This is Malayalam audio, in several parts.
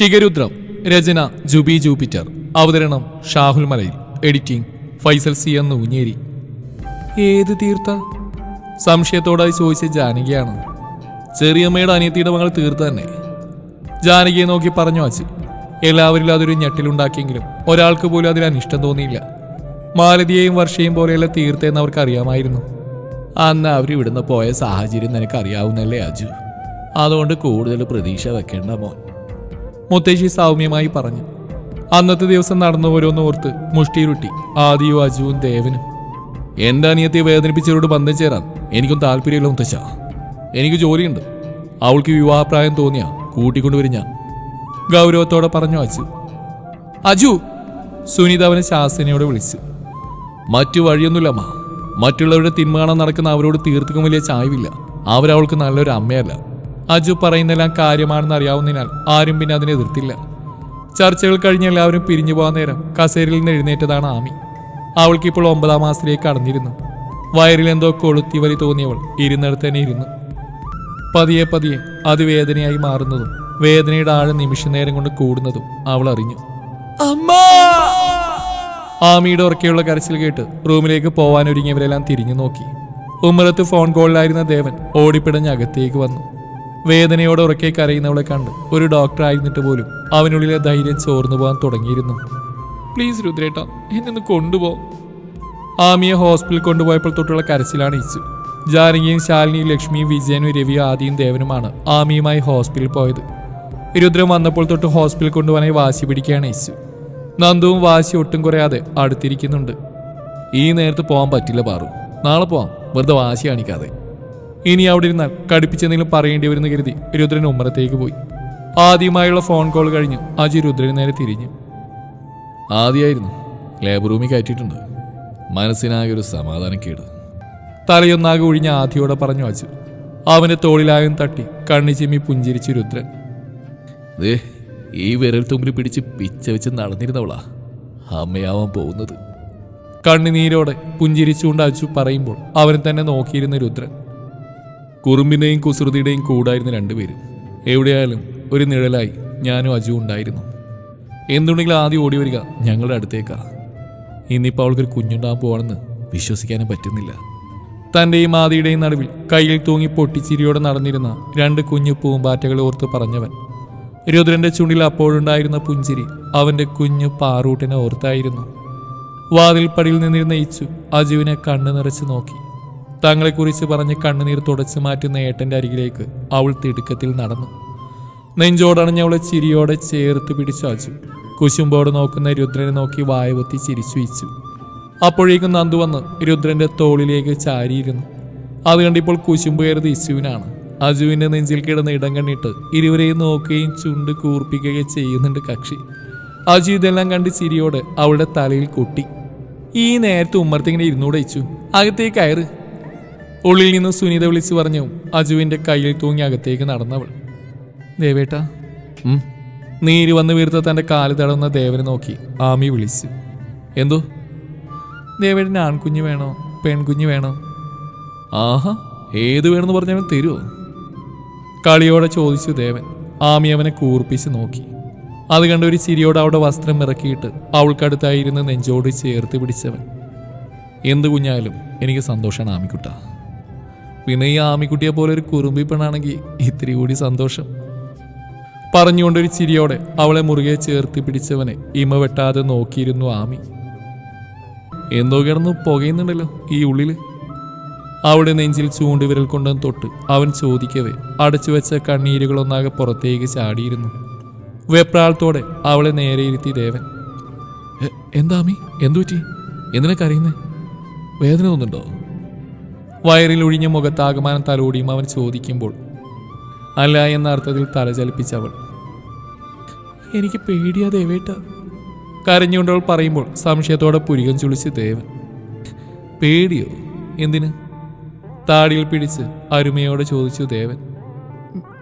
ഷിഗരുദ്രം രചന ജുബി ജൂപ്പിറ്റർ അവതരണം ഷാഹുൽ മലയിൽ. എഡിറ്റിംഗ് ഫൈസൽ സി എന്ന് ഊഞ്ഞേരി ഏത് തീർത്ത സംശയത്തോടായി ചോദിച്ച ജാനകിയാണ്. ചെറിയമ്മയുടെ അനിയത്തിയുടെ മകൾ തീർത്ത തന്നെ. ജാനകിയെ നോക്കി പറഞ്ഞു അച്ഛൻ എല്ലാവരിലും അതൊരു ഞെട്ടിലുണ്ടാക്കിയെങ്കിലും ഒരാൾക്ക് പോലും അതിൽ അനിഷ്ടം തോന്നിയില്ല. മാലതിയെയും വർഷയും പോലെയല്ല തീർത്തെന്ന് അവർക്ക് അറിയാമായിരുന്നു. അന്ന് അവർ ഇവിടുന്ന് പോയ സാഹചര്യം നിനക്ക് അറിയാവുന്നല്ലേ അജു? അതുകൊണ്ട് കൂടുതൽ പ്രതീക്ഷ വെക്കേണ്ട മോൻ. മുത്തശ്ശി സൗമ്യമായി പറഞ്ഞു. അന്നത്തെ ദിവസം നടന്ന ഓരോന്ന് ഓർത്ത് മുഷ്ടിയിരുട്ടി ആദിയും അജുവും ദേവനും. എന്റെ അനിയത്തെ വേദനിപ്പിച്ചവരോട് ബന്ധം ചേരാൻ എനിക്കും താല്പര്യമില്ല മുത്തശ്ശ. എനിക്ക് ജോലിയുണ്ട്. അവൾക്ക് വിവാഹപ്രായം തോന്നിയ കൂട്ടിക്കൊണ്ടുവരും ഞാൻ. ഗൗരവത്തോടെ പറഞ്ഞു അജു. അജു സുനിത അവനെ ശാസനയോടെ വിളിച്ചു. മറ്റു വഴിയൊന്നുമില്ലമ്മ മറ്റുള്ളവരുടെ തിന്മ കാണാൻ നടക്കുന്ന അവരോട് തീർത്തും വലിയ ചായവില്ല. അവരവൾക്ക് നല്ലൊരു അമ്മയല്ല. അജു പറയുന്നെല്ലാം കാര്യമാണെന്ന് അറിയാവുന്നതിനാൽ ആരും പിന്നെ അതിനെ എതിർത്തില്ല. ചർച്ചകൾ കഴിഞ്ഞ് എല്ലാവരും പിരിഞ്ഞു പോകാൻ നേരം കസേരയിൽ നിന്ന് എഴുന്നേറ്റതാണ് ആമി. അവൾക്ക് ഇപ്പോൾ ഒമ്പതാം മാസത്തിലേക്ക് കടന്നിരുന്നു. വയറിൽ എന്തോ കൊളുത്തി വലി തോന്നിയവൾ ഇരുന്നിടത്ത് തന്നെ ഇരുന്നു. പതിയെ പതിയെ അത് വേദനയായി മാറുന്നതും വേദനയുടെ ആഴം നിമിഷ നേരം കൊണ്ട് കൂടുന്നതും അവൾ അറിഞ്ഞു. ആമിയുടെ ഉറക്കെയുള്ള കരച്ചിൽ കേട്ട് റൂമിലേക്ക് പോവാനൊരുങ്ങിയവരെല്ലാം തിരിഞ്ഞു നോക്കി. ഉമ്മറത്ത് ഫോൺ കോളിലായിരുന്ന ദേവൻ ഓടിപ്പിടഞ്ഞ് അകത്തേക്ക് വന്നു. വേദനയോടെ ഉറക്കെ കരയുന്നവളെ കണ്ട് ഒരു ഡോക്ടർ ആയിരുന്നിട്ട് പോലും അവനുള്ളിലെ ധൈര്യം ചോർന്നു പോകാൻ തുടങ്ങിയിരുന്നു. പ്ലീസ് രുദ്രേട്ട എന്നെ കൊണ്ടുപോ. ആമിയെ ഹോസ്പിറ്റലിൽ കൊണ്ടുപോയപ്പോൾ തൊട്ടുള്ള കരച്ചിലാണ് ഇച്ചു ജാനകിയും ശാലിനിയും ലക്ഷ്മിയും വിജയനും രവിയും ആദിയും ദേവനുമാണ് ആമിയുമായി ഹോസ്പിറ്റലിൽ പോയത്. രുദ്രം വന്നപ്പോൾ തൊട്ട് ഹോസ്പിറ്റലിൽ കൊണ്ടുപോകാനായി വാശി പിടിക്കുകയാണ് ഇച്ചു നന്ദുവും വാശി ഒട്ടും കുറയാതെ അടുത്തിരിക്കുന്നുണ്ട്. ഈ നേരത്ത് പോകാൻ പറ്റില്ല പാറു. നാളെ പോവാം. വെറുതെ വാശി കാണിക്കാതെ. ഇനി അവിടെ ഇരുന്നാൽ കടുപ്പിച്ചെന്തെങ്കിലും പറയേണ്ടി വരുന്ന കരുതി രുദ്രൻ ഉമ്മറത്തേക്ക് പോയി. ആദ്യമായുള്ള ഫോൺ കോൾ കഴിഞ്ഞ് അജി രുദ്രന് നേരെ തിരിഞ്ഞു. ആദ്യമായിരുന്നു ലേബർ റൂമിൽ കയറ്റിയിട്ടുണ്ട്. മനസ്സിനാകെ ഒരു സമാധാനക്കേട് തലയൊന്നാകെ ഒഴിഞ്ഞ ആദ്യയോടെ പറഞ്ഞു അജു അവന്റെ തോളിലായും തട്ടി കണ്ണി ചിമ്മി പുഞ്ചിരിച്ച് രുദ്രൻ. ദേ ഈ വിരൽ തുമ്പിൽ പിടിച്ച് പിച്ച വെച്ച് നടന്നിരുന്നവളാ. അമ്മയാവാൻ പോകുന്നത്. കണ്ണുനീരോടെ പുഞ്ചിരിച്ചുകൊണ്ട് അച്ചു പറയുമ്പോൾ അവനെ തന്നെ നോക്കിയിരുന്ന രുദ്രൻ. കുറുമ്പിന്റെയും കുസൃതിയുടെയും കൂടായിരുന്ന രണ്ടുപേരും. എവിടെയായാലും ഒരു നിഴലായി ഞാനും അജു ഉണ്ടായിരുന്നു. എന്തുണ്ടെങ്കിലും ആദ്യം ഓടി വരിക ഞങ്ങളുടെ അടുത്തേക്കാ. ഇന്നിപ്പോൾ അവൾക്കൊരു കുഞ്ഞുണ്ടാകാൻ പോവാണെന്ന് വിശ്വസിക്കാനും പറ്റുന്നില്ല. തന്റെയും ആദിയുടെയും നടുവിൽ കയ്യിൽ തൂങ്ങി പൊട്ടിച്ചിരിയോടെ നടന്നിരുന്ന രണ്ട് കുഞ്ഞു പൂമ്പാറ്റകളെ ഓർത്ത് പറഞ്ഞവൻ രുദ്രന്റെ ചുണ്ടിൽ അപ്പോഴുണ്ടായിരുന്ന പുഞ്ചിരി അവന്റെ കുഞ്ഞു പാറൂട്ടിനെ ഓർത്തായിരുന്നു. വാതിൽപ്പടിയിൽ നിന്നിരുന്ന ഇച്ചു അജുവിനെ കണ്ണു നിറച്ച് നോക്കി. തങ്ങളെക്കുറിച്ച് പറഞ്ഞ് കണ്ണുനീർ തുടച്ചു മാറ്റുന്ന ഏട്ടന്റെ അരികിലേക്ക് അവൾ തിടുക്കത്തിൽ നടന്നു. നെഞ്ചോടണഞ്ഞ അവളെ ചിരിയോടെ ചേർത്ത് പിടിച്ചു അജു കുശുമ്പോട് നോക്കുന്ന രുദ്രനെ നോക്കി വായവത്തി ചിരിച്ചു ഇച്ചു അപ്പോഴേക്കും നന്ദു വന്ന് രുദ്രന്റെ തോളിലേക്ക് ചാരിയിരുന്നു. അത് കണ്ടിപ്പോൾ കുശുമ്പ് കയറിയത് ഇശുവിനാണ് അജുവിന്റെ നെഞ്ചിൽ കിടന്ന് ഇടം കണ്ടിട്ട് ഇരുവരെയും നോക്കുകയും ചുണ്ട് കൂർപ്പിക്കുകയും ചെയ്യുന്നുണ്ട് കക്ഷി. അജു ഇതെല്ലാം കണ്ട് ചിരിയോട് അവളുടെ തലയിൽ കൊട്ടി. ഈ നേരത്തെ ഉമ്മർത്തിങ്ങനെ ഇരുന്നൂടെ ഇച്ചു. അകത്തേക്ക് കയറ്. ഉള്ളിൽ നിന്ന് സുനിത വിളിച്ചു പറഞ്ഞു അജുവിന്റെ കയ്യിൽ തൂങ്ങി അകത്തേക്ക് നടന്നവൾ. ദേവേട്ട. നീര് വന്ന് വീർത്ത തന്റെ കാൽ തടവുന്ന ദേവനെ നോക്കി ആമി വിളിച്ചു. എന്തോ? ദേവേട്ടന് ആൺകുഞ്ഞ് വേണോ? പെൺകുഞ്ഞ് വേണോ? ആഹാ ഏത് വേണമെന്ന് പറഞ്ഞാലും തരുമോ കളിയോടെ ചോദിച്ചു ദേവൻ. ആമി അവനെ കൂർപ്പിച്ച് നോക്കി. അത് കണ്ട ഒരു ചിരിയോടെ അവിടെ വസ്ത്രം ഇറക്കിയിട്ട് അവൾക്കടുത്തായിരുന്ന് നെഞ്ചോട് ചേർത്ത് പിടിച്ചവൻ. എന്ത് കുഞ്ഞായാലും എനിക്ക് സന്തോഷമാണ് ആമിക്കുട്ട. പിന്നെ ഈ ആമിക്കുട്ടിയെ പോലെ ഒരു കുറുമ്പി പെണ്ണാണെങ്കിൽ ഇത്തിരി കൂടി സന്തോഷം. പറഞ്ഞുകൊണ്ടൊരു ചിരിയോടെ അവളെ മുറുകെ ചേർത്ത് പിടിച്ചവനെ ഇമ വെട്ടാതെ നോക്കിയിരുന്നു ആമി. എന്തോ കിടന്ന് പുകയുന്നുണ്ടല്ലോ ഈ ഉള്ളിൽ. അവിടെ നെഞ്ചിൽ ചൂണ്ടുവിരൽ കൊണ്ടും തൊട്ട് അവൻ ചോദിക്കവേ അടച്ചു വെച്ച കണ്ണീരുകളൊന്നാകെ പുറത്തേക്ക് ചാടിയിരുന്നു. വെപ്രാളത്തോടെ അവളെ നേരെ ഇരുത്തി ദേവൻ. "എ- എന്താമി എന്തു പറ്റി എന്തിനാ കരയുന്നേ? വേദന തോന്നുന്നുണ്ടോ? വയറിൽ ഒഴിഞ്ഞ മുഖത്താകമാനം തലോടിയും അവൻ ചോദിക്കുമ്പോൾ അല്ല എന്ന അർത്ഥത്തിൽ തല ചലിപ്പിച്ചവൾ എനിക്ക് പേടിയാ ദേവേട്ട. കരഞ്ഞുകൊണ്ടവൾ പറയുമ്പോൾ സംശയത്തോടെ പുരികം ചുളിച്ച് ദേവൻ പേടിയോ? എന്തിന്? താടിയിൽ പിടിച്ച് അരുമയോടെ ചോദിച്ചു ദേവൻ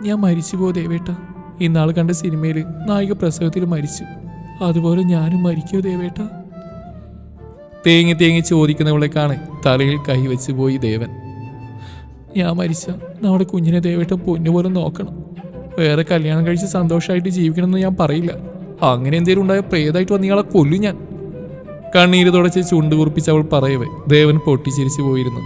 ഞാൻ മരിച്ചു പോ ദേവേട്ട. ഇന്നാൾ കണ്ട സിനിമയിൽ നായിക പ്രസവത്തിൽ മരിച്ചു. അതുപോലെ ഞാനും മരിക്കോ ദേവേട്ട? തേങ്ങി തേങ്ങി ചോദിക്കുന്നവളെ കാണെ തലയിൽ കൈവച്ച് പോയി ദേവൻ. ഞാൻ മരിച്ച നമ്മുടെ കുഞ്ഞിനെ ദേവേട്ടൻ പൊന്നുപോലെ നോക്കണം. വേറെ കല്യാണം കഴിച്ച് സന്തോഷമായിട്ട് ജീവിക്കണമെന്ന് ഞാൻ പറയില്ല. അങ്ങനെ എന്തേലും ഉണ്ടായ പ്രേതായിട്ട് വന്ന് ഇയാളെ കൊല്ലും ഞാൻ. കണ്ണീര് തുടച്ച് ചുണ്ട് കുറിപ്പിച്ച് അവൾ പറയവേ. ദേവൻ പൊട്ടിച്ചിരിച്ചു പോയിരുന്നു.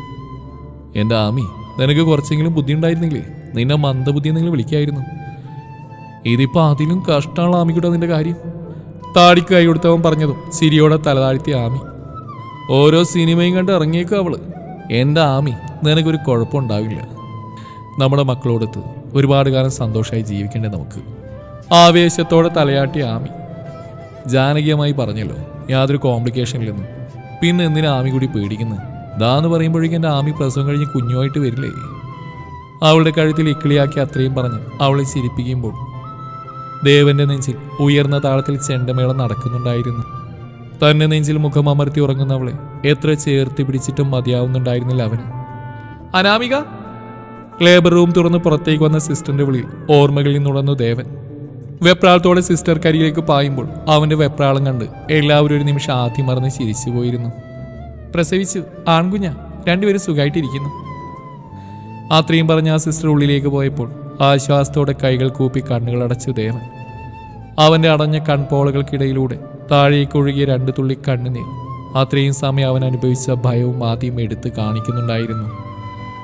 എന്റെ ആമി നിനക്ക് കുറച്ചെങ്കിലും ബുദ്ധി ഉണ്ടായിരുന്നില്ലേ നിന്നെ മന്ദബുദ്ധി എന്തെങ്കിലും വിളിക്കായിരുന്നു. ഇതിപ്പോ അതിലും കഷ്ടമാണ് ആമിക്കൂടെ നിന്റെ കാര്യം. താടിക്ക് കൈ കൊടുത്തവൻ പറഞ്ഞതും സിരിയോടെ തലതാഴ്ത്തിയ ആമി. ഓരോ സിനിമയും കണ്ട് ഇറങ്ങിയേക്കും അവൾ. എന്റെ ആമി നിനക്കൊരു കുഴപ്പമുണ്ടാവില്ല. നമ്മുടെ മക്കളോടൊത്ത് ഒരുപാട് കാലം സന്തോഷമായി ജീവിക്കണ്ടേ നമുക്ക്. ആവേശത്തോടെ തലയാട്ടിയ ആമി. ജാനകീയമായി പറഞ്ഞല്ലോ യാതൊരു കോംപ്ലിക്കേഷനില്ലെന്നും പിന്നെ എന്തിനാ ആമി കൂടി പേടിക്കുന്നത് ദാന്ന് പറയുമ്പോഴേക്കും എന്റെ ആമി പ്രസവം കഴിഞ്ഞ് കുഞ്ഞുമായിട്ട് വരില്ലേ? അവളുടെ കഴുത്തിൽ ഇക്കിളിയാക്കി അത്രയും പറഞ്ഞ് അവളെ ചിരിപ്പിക്കുമ്പോൾ ദേവന്റെ നെഞ്ചിൽ ഉയർന്ന താളത്തിൽ ചെണ്ടമേളം നടക്കുന്നുണ്ടായിരുന്നു. തന്നെ നെഞ്ചിൽ മുഖമമർത്തി ഉറങ്ങുന്നവളെ എത്ര ചേർത്തി പിടിച്ചിട്ടും മതിയാവുന്നുണ്ടായിരുന്നില്ല അവന്. അനാമിക ലേബർ റൂം തുറന്ന് പുറത്തേക്ക് വന്ന സിസ്റ്ററിന്റെ വിളിയിൽ ഓർമ്മകളിൽ നിന്നുടന്നു ദേവൻ. വെപ്രാളത്തോടെ സിസ്റ്റർ കരിയിലേക്ക് പായുമ്പോൾ അവന്റെ വെപ്രാളം കണ്ട് എല്ലാവരും ഒരു നിമിഷം ആദ്യം മറന്ന് ചിരിച്ചു പോയിരുന്നു. പ്രസവിച്ചു. ആൺകുഞ്ഞ രണ്ടുപേരും സുഖമായിട്ടിരിക്കുന്നു അത്രയും പറഞ്ഞ ആ സിസ്റ്റർ ഉള്ളിലേക്ക് പോയപ്പോൾ ആശ്വാസത്തോടെ കൈകൾ കൂപ്പി കണ്ണുകൾ അടച്ചു ദേവൻ. അവന്റെ അടഞ്ഞ കൺപോളകൾക്കിടയിലൂടെ താഴേക്ക് ഒഴുകിയ രണ്ട് തുള്ളി കണ്ണുനീർ അത്രയും സമയം അവൻ അനുഭവിച്ച ഭയവും ആദ്യം എടുത്ത് കാണിക്കുന്നുണ്ടായിരുന്നു.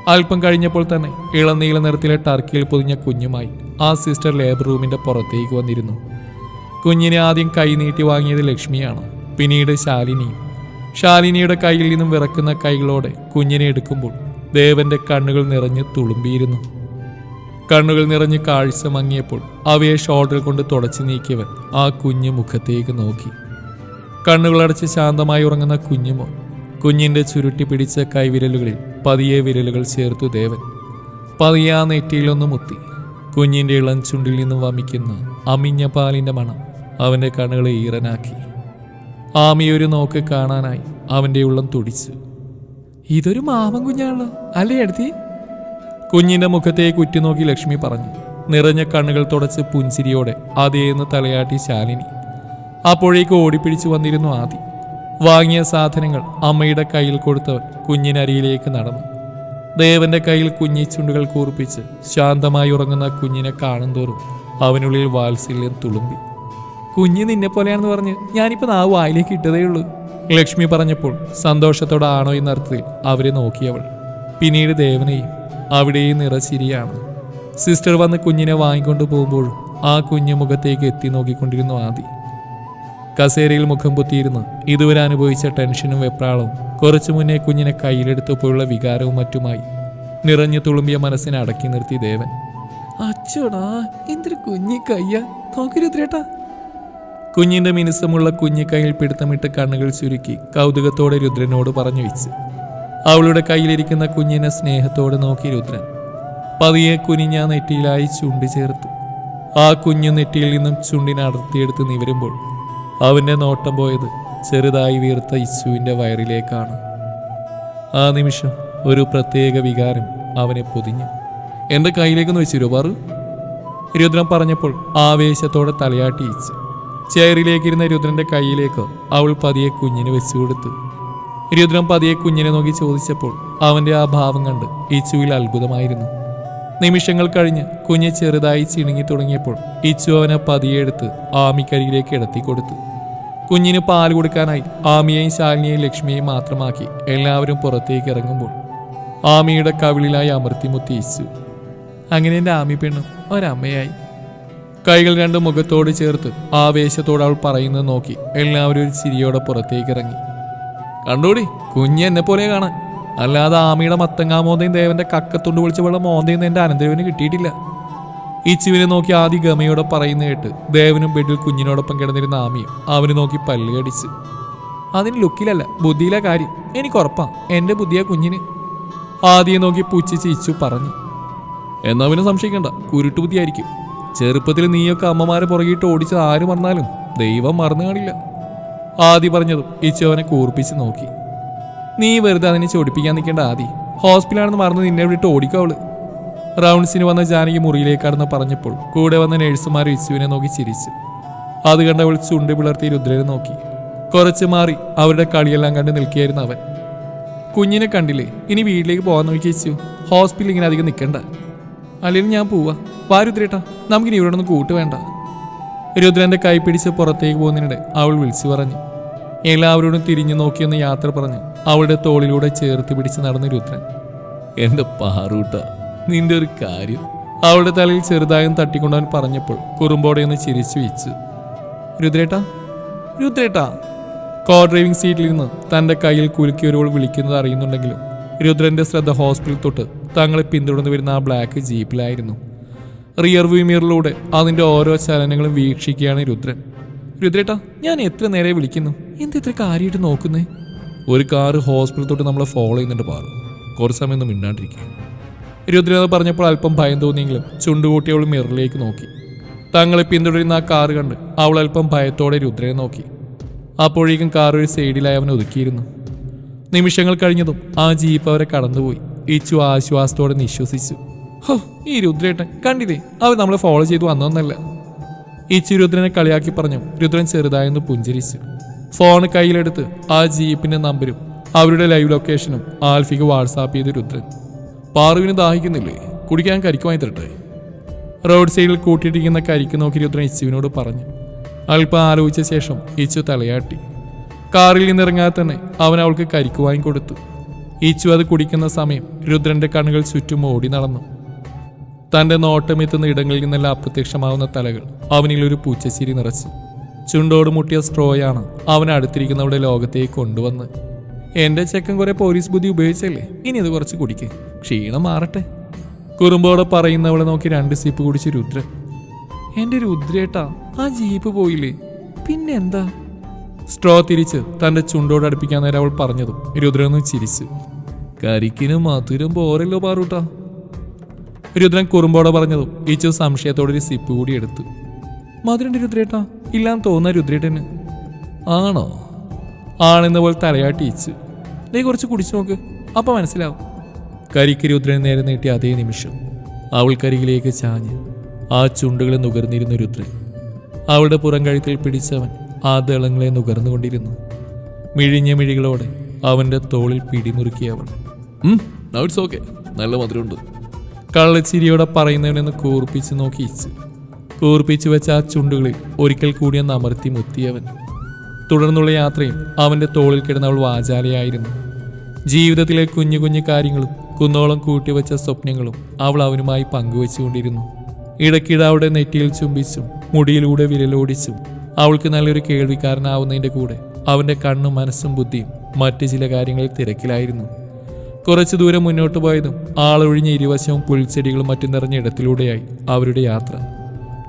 അല്പം കഴിഞ്ഞപ്പോൾ തന്നെ ഇളനീല നിറത്തിലെ ടർക്കിയിൽ പൊതിഞ്ഞ കുഞ്ഞുമായി ആ സിസ്റ്റർ ലേബർ റൂമിന്റെ പുറത്തേക്ക് വന്നിരുന്നു. കുഞ്ഞിനെ ആദ്യം കൈ നീട്ടി വാങ്ങിയത് ലക്ഷ്മിയാണ് പിന്നീട് ശാലിനിയും ശാലിനിയുടെ കയ്യിൽ നിന്നും വിറക്കുന്ന കൈകളോടെ കുഞ്ഞിനെ എടുക്കുമ്പോൾ ദേവന്റെ കണ്ണുകൾ നിറഞ്ഞ് തുളുമ്പിയിരുന്നു. കണ്ണുകൾ നിറഞ്ഞ് കാഴ്ച മങ്ങിയപ്പോൾ അവയെ ഷോൾഡർ കൊണ്ട് തുടച്ചു നീക്കിയവൻ ആ കുഞ്ഞു മുഖത്തേക്ക് നോക്കി. കണ്ണുകളടച്ച് ശാന്തമായി ഉറങ്ങുന്ന കുഞ്ഞുമോൻ കുഞ്ഞിന്റെ ചുരുട്ടി പിടിച്ച കൈവിരലുകളിൽ പതിയെ വിരലുകൾ ചേർത്തു ദേവൻ. പതിയെ ആ നെറ്റിയിലൊന്ന് മുത്തി. കുഞ്ഞിന്റെ ഇളം ചുണ്ടിൽ നിന്നും വമിക്കുന്ന അമിഞ്ഞ പാലിന്റെ മണം അവന്റെ കണ്ണുകളെ ഈറനാക്കി. ആമിയൊരു നോക്ക് കാണാനായി അവന്റെ ഉള്ളം തുടിച്ചു. ഇതൊരു മാമൻ കുഞ്ഞാണല്ലോ അല്ലേ അടുത്തി കുഞ്ഞിന്റെ മുഖത്തേക്ക് ഉറ്റുനോക്കി ലക്ഷ്മി പറഞ്ഞു. നിറഞ്ഞ കണ്ണുകൾ തുടച്ച് പുഞ്ചിരിയോടെ അതേന്ന് തലയാട്ടി ശാലിനി. അപ്പോഴേക്ക് ഓടിപ്പിടിച്ചു വന്നിരുന്നു ആദി. വാങ്ങിയ സാധനങ്ങൾ അമ്മയുടെ കയ്യിൽ കൊടുത്തവൻ കുഞ്ഞിനരിയിലേക്ക് നടന്നു. ദേവന്റെ കയ്യിൽ കുഞ്ഞി ചുണ്ടുകൾ കൂർപ്പിച്ച് ശാന്തമായി ഉറങ്ങുന്ന കുഞ്ഞിനെ കാണുന്തോറും അവനുള്ളിൽ വാത്സല്യം തുളുമ്പി. കുഞ്ഞ് നിന്നെ പോലെയാണെന്ന് പറഞ്ഞ് ഞാനിപ്പോൾ നാവ് വായിലേക്ക് ഇട്ടതേ ഉള്ളൂ. ലക്ഷ്മി പറഞ്ഞപ്പോൾ സന്തോഷത്തോടെ ആണോ എന്നർത്ഥത്തിൽ അവരെ നോക്കിയവൾ. പിന്നീട് ദേവനെയും അവിടെയും നിറശിരിയാണ് സിസ്റ്റർ വന്ന് കുഞ്ഞിനെ വാങ്ങിക്കൊണ്ട് പോകുമ്പോഴും ആ കുഞ്ഞു മുഖത്തേക്ക് എത്തി നോക്കിക്കൊണ്ടിരുന്നു ആദി. കസേരയിൽ മുഖം പൊത്തിയിരുന്ന് ഇതുവരെ അനുഭവിച്ച ടെൻഷനും വെപ്രാളവും കുറച്ചു മുന്നേ കുഞ്ഞിനെ കയ്യിലെടുത്തപ്പോഴുള്ള വികാരവും മറ്റുമായി നിറഞ്ഞു തുളുമ്പിയ മനസ്സിനെ അടക്കി നിർത്തി ദേവൻ. അച്ചോടാ എന്തൊരു കുഞ്ഞി കയ്യ. കുഞ്ഞിന്റെ മിനുസമുള്ള കുഞ്ഞി കയ്യിൽ പിടുത്തമിട്ട് കണ്ണുകൾ ചുരുക്കി കൗതുകത്തോടെ രുദ്രനോട് പറഞ്ഞു വെച്ച്. അവളുടെ കയ്യിലിരിക്കുന്ന കുഞ്ഞിനെ സ്നേഹത്തോടെ നോക്കി രുദ്രൻ പതിയെ കുനിഞ്ഞ നെറ്റിയിലായി ചുണ്ടി ചേർത്തു. ആ കുഞ്ഞു നെറ്റിയിൽ നിന്നും ചുണ്ടിനെ അടർത്തിയെടുത്ത് നിവരുമ്പോൾ അവന്റെ നോട്ടം പോയത് ചെറുതായി വീർത്ത ഇശുവിന്റെ വയറിലേക്കാണ്. ആ നിമിഷം ഒരു പ്രത്യേക വികാരം അവനെ പൊതിഞ്ഞു. എന്റെ കയ്യിലേക്കൊന്ന് വെച്ചിരോ പറു? രുദ്രൻ പറഞ്ഞപ്പോൾ ആവേശത്തോടെ തലയാട്ടി ഇച്ചു ചെയറിലേക്കിരുന്ന രുദ്രന്റെ കയ്യിലേക്ക് അവൾ പതിയെ കുഞ്ഞിന് വെച്ചു കൊടുത്തു രുദ്രൻ പതിയെ കുഞ്ഞിനെ നോക്കി ചോദിച്ചപ്പോൾ അവന്റെ ആ ഭാവം കണ്ട് ഇച്ചുവിൽ അത്ഭുതമായിരുന്നു. നിമിഷങ്ങൾ കഴിഞ്ഞ് കുഞ്ഞ് ചെറുതായി ചിണുങ്ങി തുടങ്ങിയപ്പോൾ ഇച്ചു അവനെ പതിയെ എടുത്ത് ആമിക്കരികിലേക്ക് ഇടത്തി കൊടുത്തു. കുഞ്ഞിന് പാൽ കൊടുക്കാനായി ആമിയെയും ശാലിനിയെയും ലക്ഷ്മിയെയും മാത്രമാക്കി എല്ലാവരും പുറത്തേക്ക് ഇറങ്ങുമ്പോൾ ആമിയുടെ കവിളിലായി അമർത്തിമുത്തി ഇച്ചു. അങ്ങനെ എന്റെ ആമി പെണ്ണും ഒരമ്മയായി. കൈകൾ രണ്ട് മുഖത്തോട് ചേർത്ത് ആവേശത്തോടെ അവൾ പറയുന്നത് നോക്കി എല്ലാവരും ഒരു ചിരിയോടെ പുറത്തേക്ക് ഇറങ്ങി. കണ്ടോടി കുഞ്ഞ് എന്നെ പോലെ കാണാൻ. അല്ലാതെ ആമിയുടെ മത്തങ്ങാമോന്തയും ദേവന്റെ കക്കത്തുണ്ട് വിളിച്ച വെള്ളം മോന്തയും എന്റെ അനന്തരവിന് കിട്ടിയിട്ടില്ല. ഇച്ചുവിനെ നോക്കി ആദ്യ ഗമയോടെ പറയുന്ന കേട്ട് ദേവനും ബെഡിൽ കുഞ്ഞിനോടൊപ്പം കിടന്നിരുന്ന ആമിയും അവന് നോക്കി പല്ലുകടിച്ച് അതിന് ലുക്കിലല്ല ബുദ്ധിയിലെ കാര്യം. എനിക്ക് ഉറപ്പാ എന്റെ ബുദ്ധിയാ കുഞ്ഞിന്. ആദ്യം നോക്കി പുച്ഛിച്ച് ഇച്ചു പറഞ്ഞു. എന്നാ പിന്നെ സംശയിക്കണ്ട കുരുട്ട് ബുദ്ധിയായിരിക്കും ചെറുപ്പത്തിൽ നീയൊക്കെ അമ്മമാരെ പുറകിട്ട് ഓടിച്ച് ആര് മറന്നാലും ദൈവം മറന്നു കാണില്ല. ആദി പറഞ്ഞതും ഇച്ചു അവനെ കൂർപ്പിച്ച് നോക്കി. നീ വെറുതെ അതിനെ ചൊടിപ്പിക്കാൻ നിൽക്കേണ്ട ആദി. ഹോസ്പിറ്റലാണെന്ന് മറന്ന് നിന്നെ വിട്ട് ഓടിക്കോ അവൾ. റൗണ്ട്സിന് വന്ന ജാനകി മുറിയിലേക്കാണെന്ന് പറഞ്ഞപ്പോൾ കൂടെ വന്ന നേഴ്സുമാർ ഇച്ചുവിനെ നോക്കി ചിരിച്ചു. അത് കണ്ട് അവൾ ചുണ്ടി പിളർത്തി രുദ്രനെ നോക്കി. കുറച്ച് മാറി അവരുടെ കളിയെല്ലാം കണ്ട് നിൽക്കുകയായിരുന്നു അവൻ. കുഞ്ഞിനെ കണ്ടില്ലേ? ഇനി വീട്ടിലേക്ക് പോകാൻ നോക്കി ഇച്ചു ഹോസ്പിറ്റലിൽ ഇങ്ങനെ അധികം നിൽക്കണ്ട. അല്ലെങ്കിൽ ഞാൻ പോവാ. വാ രുദ്രേട്ടാ. നമുക്കിനി ഇവിടെ ഒന്ന് കൂട്ട് വേണ്ട രുദ്രന്റെ കൈ പിടിച്ച് പുറത്തേക്ക് പോകുന്നതിനിടെ അവൾ വിളിച്ചു പറഞ്ഞു. എല്ലാവരോടും തിരിഞ്ഞു നോക്കിയെന്ന് യാത്ര പറഞ്ഞ്. അവളുടെ തോളിലൂടെ ചേർത്ത് പിടിച്ച് നടന്ന രുദ്രൻ. എന്റെ പാറൂട്ട നിന്റെ ഒരു കാര്യം. അവളുടെ തലയിൽ ചെറുതായും തട്ടിക്കൊണ്ടവൻ പറഞ്ഞപ്പോൾ കുറുമ്പോടെ ഒന്ന് ചിരിച്ചു വെച്ചു രുദ്രേട്ടാ രുദ്രേട്ടാ. കോ ഡ്രൈവിംഗ് സീറ്റിൽ നിന്ന് തന്റെ കയ്യിൽ കുലുക്കിയൊരുവൾ വിളിക്കുന്നത് അറിയുന്നുണ്ടെങ്കിലും രുദ്രന്റെ ശ്രദ്ധ ഹോസ്പിറ്റൽ തൊട്ട് തങ്ങളെ പിന്തുടർന്നു വരുന്ന ആ ബ്ലാക്ക് ജീപ്പിലായിരുന്നു. റിയർ വ്യൂ മിററിലൂടെ അതിന്റെ ഓരോ ചലനങ്ങളും വീക്ഷിക്കുകയാണ് രുദ്രൻ. രുദ്രേട്ടാ ഞാൻ എത്ര നേരെ വിളിക്കുന്നു? എന്ത് ഇത്ര കാര്യമായിട്ട് നോക്കുന്നേ? ഒരു കാറ് ഹോസ്പിറ്റൽ തൊട്ട് നമ്മളെ ഫോളോ ചെയ്യുന്നുണ്ട് പാറു. കുറച്ച് സമയം ഒന്നും മിണ്ടാണ്ടിരിക്കുക രുദ്രൻ പറഞ്ഞപ്പോൾ അല്പം ഭയം തോന്നിയെങ്കിലും ചുണ്ടുകൂട്ടി അവൾ മിററിലേക്ക് നോക്കി. തങ്ങളെ പിന്തുടരുന്ന ആ കാറ് കണ്ട് അവൾ അല്പം ഭയത്തോടെ രുദ്രനെ നോക്കി. അപ്പോഴേക്കും കാർ ഒരു സൈഡിലായി അവൻ ഒതുക്കിയിരുന്നു. നിമിഷങ്ങൾ കഴിഞ്ഞതും ആ ജീപ്പ് അവരെ കടന്നുപോയി. ഇച്ചു ആശ്വാസത്തോടെ നിശ്വസിച്ചു. ഹോ ഈ രുദ്രേട്ടൻ കണ്ടില്ലേ? അവർ നമ്മളെ ഫോളോ ചെയ്തു വന്നൊന്നല്ല. ഇച്ചു രുദ്രനെ കളിയാക്കി പറഞ്ഞു. രുദ്രൻ ചെറുതായൊന്ന് പുഞ്ചിരിച്ചു. ഫോൺ കയ്യിലെടുത്ത് ആ ജീപ്പിന്റെ നമ്പരും അവരുടെ ലൈവ് ലൊക്കേഷനും ആൽഫിക്ക് വാട്സാപ്പ് ചെയ്ത് രുദ്രൻ. പാറുവിന് ദാഹിക്കുന്നില്ലേ? കുടിക്കാൻ കരിക്കുമായി തരട്ടെ. റോഡ് സൈഡിൽ കൂട്ടിയിട്ടിരിക്കുന്ന കരിക്ക് നോക്കി രുദ്രൻ ഇച്ചുവിനോട് പറഞ്ഞു. അല്പം ആലോചിച്ച ശേഷം ഇച്ചു തലയാട്ടി. കാറിൽ നിന്നിറങ്ങാതെ തന്നെ അവൻ അവൾക്ക് കരിക്ക് വാങ്ങിക്കൊടുത്തു. ഇച്ചു അത് കുടിക്കുന്ന സമയം രുദ്രന്റെ കണ്ണുകൾ ചുറ്റും ഓടി നടന്നു. തന്റെ നോട്ടമെത്തുന്ന ഇടങ്ങളിൽ നിന്നെല്ലാം അപ്രത്യക്ഷമാവുന്ന തലകൾ അവനിൽ ഒരു പൂച്ചച്ചിരി നിറച്ചു. ചുണ്ടോട് മുട്ടിയ സ്ട്രോയാണ് അവൻ അടുത്തിരിക്കുന്നവരുടെ ലോകത്തേക്ക് കൊണ്ടുവന്ന്. എന്റെ ചെക്കൻ കുറെ പോലീസ് ബുദ്ധി ഉപയോഗിച്ചല്ലേ? ഇനി ഇത് കുറച്ച് കുടിക്ക്. ക്ഷീണം മാറട്ടെ. കുറുമ്പോടെ പറയുന്നവളെ നോക്കി രണ്ട് സീപ്പ് കുടിച്ച് രുദ്രൻ എന്റെ രുദ്രേട്ടാ ആ ജീപ്പ് പോയില്ലേ? പിന്നെന്താ? സ്ട്രോ തിരിച്ച് തന്റെ ചുണ്ടോട് അടുപ്പിക്കാൻ നേരം അവൾ പറഞ്ഞതും രുദ്രനൊന്ന് ചിരിച്ചു. കരിക്കിന് മധുരം പോരല്ലോ പാറൂട്ടാ. രുദ്രൻ കുറുമ്പോടെ പറഞ്ഞതും ഈച്ചു സംശയത്തോടെ ഒരു സിപ്പ് കൂടി എടുത്തു. മധുരന്റെ രുദ്രേട്ടാ ഇല്ലാന്ന് തോന്നുന്ന രുദ്രേട്ടന്. ആണോ? ആണെന്ന പോലെ തലയാട്ടി ഈച്ചു. നീ കുറച്ച് കുടിച്ചു നോക്ക് അപ്പൊ മനസ്സിലാവും. കരിക്ക് രുദ്രൻ നേരെ നീട്ടിയ അതേ നിമിഷം അവൾ കരികിലേക്ക് ചാഞ്ഞ് ആ ചുണ്ടുകളെ നുകർന്നിരുന്ന രുദ്രൻ. അവളുടെ പുറം കഴുത്തിൽ പിടിച്ചവൻ ആ ദളങ്ങളെ നുകർന്നുകൊണ്ടിരുന്നു. മിഴിഞ്ഞ മിഴികളോടെ അവന്റെ തോളിൽ പിടിമുറുക്കിയവൾ ഓക്കെ നല്ല മധുരമുണ്ട്. കള്ളച്ചിരിയോടെ പറയുന്നവനെന്ന് കൂർപ്പിച്ച് നോക്കി ഇച്ചു. കൂർപ്പിച്ചു വെച്ച ആ ചുണ്ടുകളിൽ ഒരിക്കൽ കൂടി അമർത്തി മുത്തിയവൻ. തുടർന്നുള്ള യാത്രയും അവന്റെ തോളിൽ കിടന്ന അവൾ വാചാലയായിരുന്നു. ജീവിതത്തിലെ കുഞ്ഞു കുഞ്ഞു കാര്യങ്ങളും കുന്നോളം കൂട്ടിവെച്ച സ്വപ്നങ്ങളും അവൾ അവനുമായി പങ്കുവെച്ചുകൊണ്ടിരുന്നു ഇടയ്ക്കിടെ അവളുടെ നെറ്റിയിൽ ചുംബിച്ചും മുടിയിലൂടെ വിരലോടിച്ചും അവൾക്ക് നല്ലൊരു കേൾവിക്കാരനാവുന്നതിന്റെ കൂടെ അവന്റെ കണ്ണും മനസ്സും ബുദ്ധിയും മറ്റു ചില കാര്യങ്ങളിൽ തിരക്കിലായിരുന്നു. കുറച്ചു ദൂരം മുന്നോട്ട് പോയതും ആളൊഴിഞ്ഞ ഇരുവശവും പുൽച്ചെടികളും മറ്റും നിറഞ്ഞ ഇടത്തിലൂടെയായി അവരുടെ യാത്ര.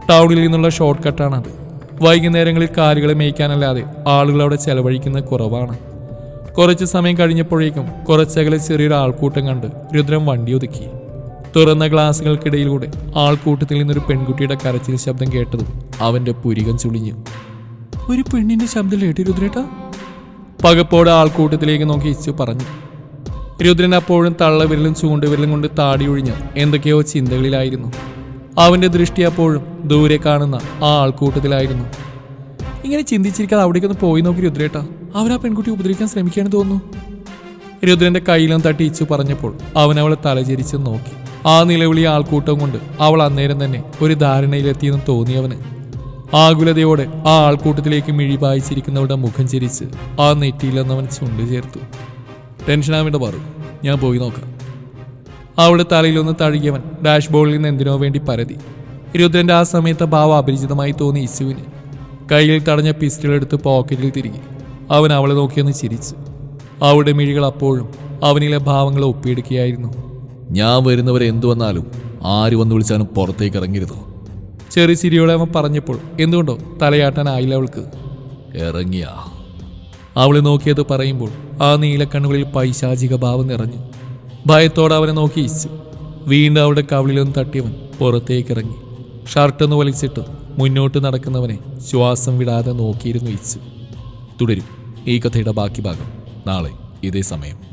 ടൗണിൽ നിന്നുള്ള ഷോർട്ട് കട്ടാണത് വൈകുന്നേരങ്ങളിൽ കാലുകളെ മേയ്ക്കാനല്ലാതെ ആളുകൾ അവിടെ ചെലവഴിക്കുന്നത് കുറവാണ്. കുറച്ച് സമയം കഴിഞ്ഞപ്പോഴേക്കും കുറച്ചകലെ ചെറിയൊരു ആൾക്കൂട്ടം കണ്ട് രുദ്രം വണ്ടി ഒതുക്കി. തുറന്ന ഗ്ലാസുകൾക്കിടയിലൂടെ ആൾക്കൂട്ടത്തിൽ നിന്നൊരു പെൺകുട്ടിയുടെ കരച്ചിൽ ശബ്ദം കേട്ടതും അവന്റെ പുരികം ചുളിഞ്ഞു. ഒരു പെണ്ണിന്റെ ശബ്ദം കേട്ടി രുദ്രേട്ടാ? പകപ്പോടെ ആൾക്കൂട്ടത്തിലേക്ക് നോക്കി ഇച്ചു പറഞ്ഞു. രുദ്രൻ അപ്പോഴും തള്ളവിരലും ചൂണ്ടുവിരലും കൊണ്ട് താടി ഒഴിഞ്ഞ് എന്തൊക്കെയോ ചിന്തകളിലായിരുന്നു. അവന്റെ ദൃഷ്ടി അപ്പോഴും ദൂരെ കാണുന്ന ആ ആൾക്കൂട്ടത്തിലായിരുന്നു. ഇങ്ങനെ ചിന്തിച്ചിരിക്കാതെ അവിടേക്കൊന്ന് പോയി നോക്കി രുദ്രേട്ടാ. ആ പെൺകുട്ടി ഉപദ്രവിക്കാൻ ശ്രമിക്കുകയാണെന്ന് തോന്നുന്നു. രുദ്രന്റെ കയ്യിലും തട്ടി ഇച്ചു പറഞ്ഞപ്പോൾ അവൻ അവളെ തലചരിച്ച് നോക്കി. ആ നിലവിളി ആൾക്കൂട്ടം കൊണ്ട് അവൾ അന്നേരം തന്നെ ഒരു ധാരണയിലെത്തിയെന്ന് തോന്നിയവന് ആകുലതയോടെ ആ ആൾക്കൂട്ടത്തിലേക്ക് മിഴി പായിച്ചിരിക്കുന്നവരുടെ മുഖം ചിരിച്ച് ആ നെറ്റിയിലെന്നവൻ ചുണ്ടു ചേർത്തു. ടെൻഷനാവേണ്ട പാറു. ഞാൻ പോയി നോക്കാം. അവളുടെ തലയിലൊന്ന് തഴുകിയവൻ ഡാഷ്ബോർഡിൽ നിന്ന് എന്തിനോ വേണ്ടി പരതി. രുദ്രന്റെ ആ സമയത്ത് ഭാവം അപരിചിതമായി തോന്നി ഇസുവിന്. കയ്യിൽ തടഞ്ഞ പിസ്റ്റൾ എടുത്ത് പോക്കറ്റിൽ തിരികെ. അവൻ അവളെ നോക്കിയൊന്ന് ചിരിച്ചു. അവളുടെ മിഴികൾ അപ്പോഴും അവനിലെ ഭാവങ്ങൾ ഒപ്പിയെടുക്കുകയായിരുന്നു. ഞാൻ വരുന്നവരെ എന്തു വന്നാലും ആര് വന്ന് വിളിച്ചാലും പുറത്തേക്ക് ഇറങ്ങരുത്? ചെറിയ ചിരിയോടെ അവൻ പറഞ്ഞപ്പോൾ എന്തുകൊണ്ടോ തലയാട്ടാനായില്ല അവൾക്ക്. ഇറങ്ങിയ. അവളെ നോക്കിയത് പറയുമ്പോൾ ആ നീലക്കണ്ണുകളിൽ പൈശാചിക ഭാവം നിറഞ്ഞു. ഭയത്തോടെ അവനെ നോക്കി ഇച്ചു വീണ്ടും അവളുടെ കവിളിലൊന്ന് തട്ടിയവൻ പുറത്തേക്കിറങ്ങി. ഷർട്ടൊന്ന് വലിച്ചിട്ട് മുന്നോട്ട് നടക്കുന്നവനെ ശ്വാസം വിടാതെ നോക്കിയിരുന്നു ഇച്ചു തുടരും ഈ കഥയുടെ ബാക്കി ഭാഗം നാളെ ഇതേ സമയം.